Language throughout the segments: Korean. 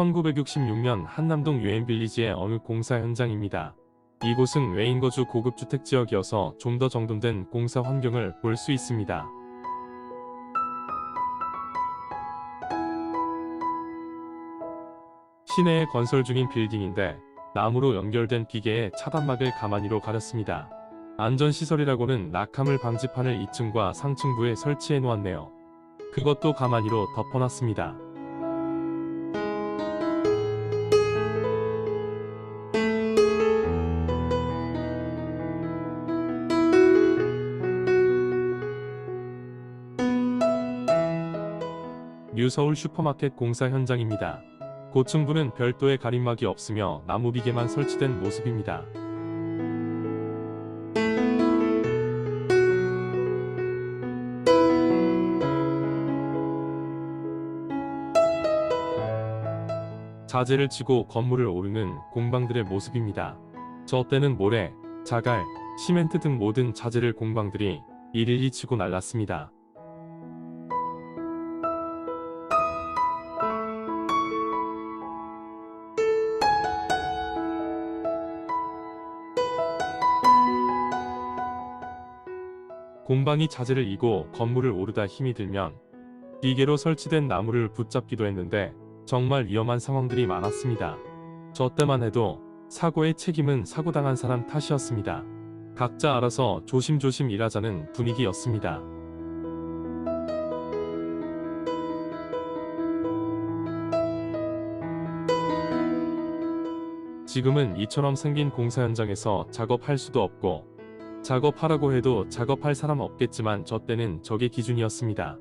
1966년 한남동 유엔빌리지의 어느 공사 현장입니다. 이곳은 외인거주 고급 주택 지역이어서 좀 더 정돈된 공사 환경을 볼 수 있습니다. 시내에 건설 중인 빌딩인데 나무로 연결된 기계에 차단막을 가만히로 가렸습니다. 안전시설이라고는 낙하물 방지판을 2층과 상층부에 설치해 놓았네요. 그것도 가만히로 덮어놨습니다. 뉴서울 슈퍼마켓 공사 현장입니다. 고층부는 별도의 가림막이 없으며 나무 비계만 설치된 모습입니다. 자재를 치고 건물을 오르는 공방들의 모습입니다. 저 때는 모래, 자갈, 시멘트 등 모든 자재를 공방들이 일일이 치고 날랐습니다. 공방이 자재를 이고 건물을 오르다 힘이 들면 비계로 설치된 나무를 붙잡기도 했는데 정말 위험한 상황들이 많았습니다. 저 때만 해도 사고의 책임은 사고당한 사람 탓이었습니다. 각자 알아서 조심조심 일하자는 분위기였습니다. 지금은 이처럼 생긴 공사 현장에서 작업할 수도 없고 작업하라고 해도 작업할 사람 없겠지만 저 때는 저게 기준이었습니다.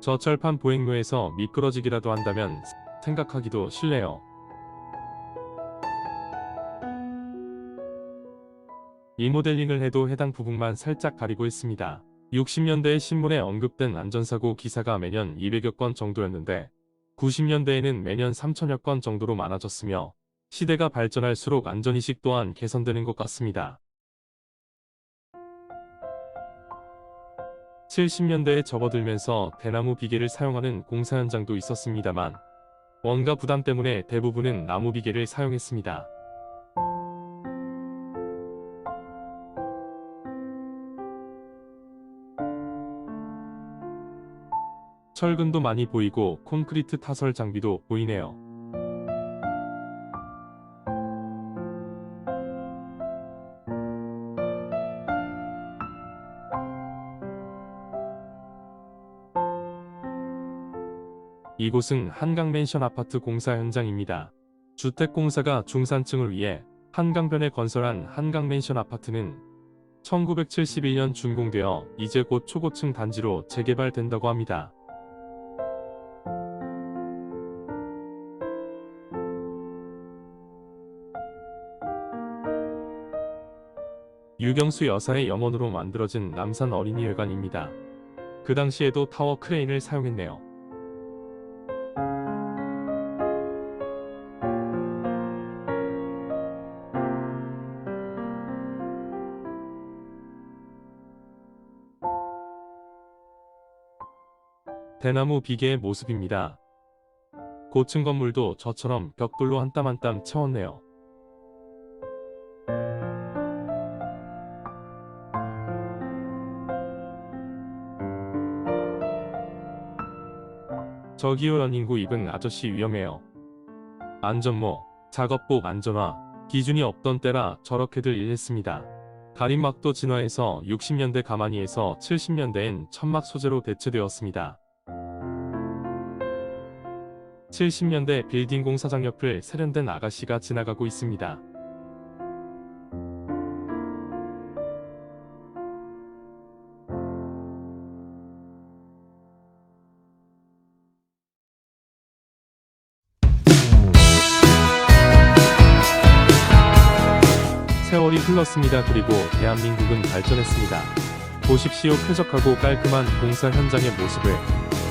저 철판 보행로에서 미끄러지기라도 한다면 생각하기도 싫네요. 리모델링을 해도 해당 부분만 살짝 가리고 있습니다. 60년대에 신문에 언급된 안전사고 기사가 매년 200여 건 정도였는데 90년대에는 매년 3천여 건 정도로 많아졌으며 시대가 발전할수록 안전의식 또한 개선되는 것 같습니다. 70년대에 접어들면서 대나무 비계를 사용하는 공사 현장도 있었습니다만 원가 부담 때문에 대부분은 나무 비계를 사용했습니다. 철근도 많이 보이고 콘크리트 타설 장비도 보이네요. 이곳은 한강맨션 아파트 공사 현장입니다. 주택공사가 중산층을 위해 한강변에 건설한 한강맨션 아파트는 1971년 준공되어 이제 곧 초고층 단지로 재개발된다고 합니다. 유경수 여사의 염원으로 만들어진 남산 어린이회관입니다. 그 당시에도 타워 크레인을 사용했네요. 대나무 비계의 모습입니다. 고층 건물도 저처럼 벽돌로 한 땀 한 땀 채웠네요. 저기요 연 인구 입은 아저씨 위험해요. 안전모, 작업복 안전화, 기준이 없던 때라 저렇게들 일했습니다. 가림막도 진화해서 60년대 가만히에서 70년대엔 천막 소재로 대체되었습니다. 70년대 빌딩 공사장 옆을 세련된 아가씨가 지나가고 있습니다. 세월이 흘렀습니다. 그리고 대한민국은 발전했습니다. 보십시오 쾌적하고 깔끔한 공사 현장의 모습을